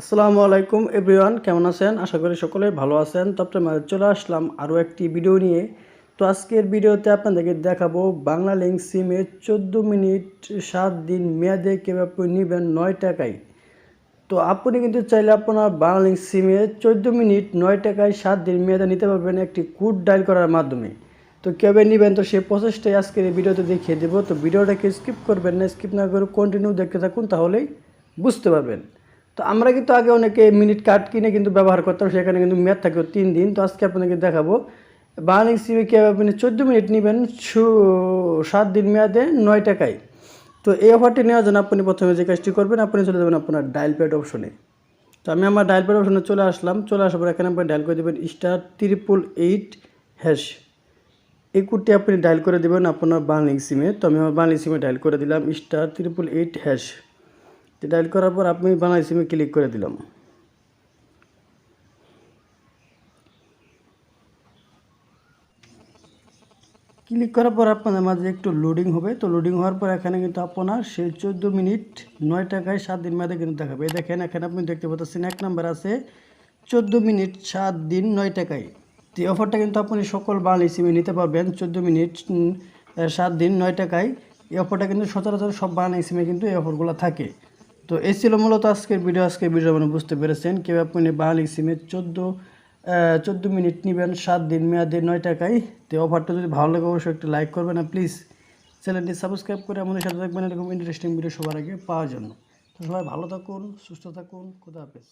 আসসালামু আলাইকুম এভরিওয়ান, কেমন আছেন? আশা করি সকলে ভালো আছেন। তবে মাঝে চলে আসলাম আরও একটি ভিডিও নিয়ে। তো আজকের ভিডিওতে আপনাদেরকে দেখাবো বাংলা লিঙ্ক সিমে চোদ্দ মিনিট সাত দিন মেয়াদে কীভাবে নেবেন নয় টাকায়। তো আপনি কিন্তু চাইলে আপনার বাংলা লিঙ্ক সিমে চোদ্দ মিনিট নয় টাকায় সাত দিন মেয়াদে নিতে পারবেন একটি কোড ডায়াল করার মাধ্যমে। তো কীভাবে নেবেন? তো সেই প্রসেসটাই আজকের এই ভিডিওতে দেখিয়ে দেবো। তো ভিডিওটাকে স্কিপ করবেন না, স্কিপ না করে কন্টিনিউ দেখতে থাকুন, তাহলেই বুঝতে পারবেন। তো আমরা কিন্তু আগে অনেকে মিনিট কার্ড কিনে কিন্তু ব্যবহার করতাম, সেখানে কিন্তু মেয়াদ থাকে তিন দিন। তো আজকে আপনাদেরকে দেখাবো। বাংলা সিমে কীভাবে আপনি চোদ্দ মিনিট নেবেন সাত দিন মেয়াদে নয় টাকায়। তো এই অফারটি নেওয়ার জন্য আপনি প্রথমে যে কাজটি করবেন, আপনি চলে যাবেন আপনার ডায়াল প্যাড অপশনে। তো আমি আমার ডায়াল প্যাড অপশনে চলে আসলাম। চলে আসার পর এখানে আপনি ডায়াল করে দেবেন স্টার ত্রিপুল এইট হ্যাশ। এই আপনি ডায়াল করে দেবেন আপনার বাংলিং সিমে। তো আমি আমার বাংলিং সিমে ডায়াল করে দিলাম star triple eight hash. Dial করার পর আপনি বাংলা সিমে ক্লিক করে দিলাম। ক্লিক করার পর আপনাদের মাঝে একটু লোডিং হবে। তো লোডিং হওয়ার পর এখানে কিন্তু আপনার সেই চোদ্দ মিনিট, নয় টাকায় সাত দিন মেয়াদে কিন্তু দেখাবে। দেখেন, এখানে আপনি দেখতে পাচ্ছেন এক নাম্বার আছে, চোদ্দ মিনিট, সাত দিন, নয় টাকায়। তো এই অফারটা কিন্তু আপনি সকল বাঙালি সিমে নিতে পারবেন, চোদ্দ মিনিট সাত দিন, নয় টাকায়। এই অফারটা কিন্তু সচরাচর সব বাঙালি সিমে কিন্তু এই অফারগুলো থাকে। তো এই ছিল মূলত আজকের ভিডিও আজকের ভিডিও মানে বুঝতে পেরেছেন কেউ আপনি বাঙালি সিমে চোদ্দ চোদ্দ মিনিট নেবেন, সাত দিন মেয়াদে নয় টাকায়। তো অফারটা যদি ভালো লাগে, অবশ্যই একটা লাইক করবেন। আর প্লিজ চ্যানেলটি সাবস্ক্রাইব করে আমাদের সাথে থাকবেন। এরকম ইন্টারেস্টিং ভিডিও সবার আগে পাওয়ার জন্য। তো সবাই ভালো থাকুন, সুস্থ থাকুন। খুদা হাফেজ।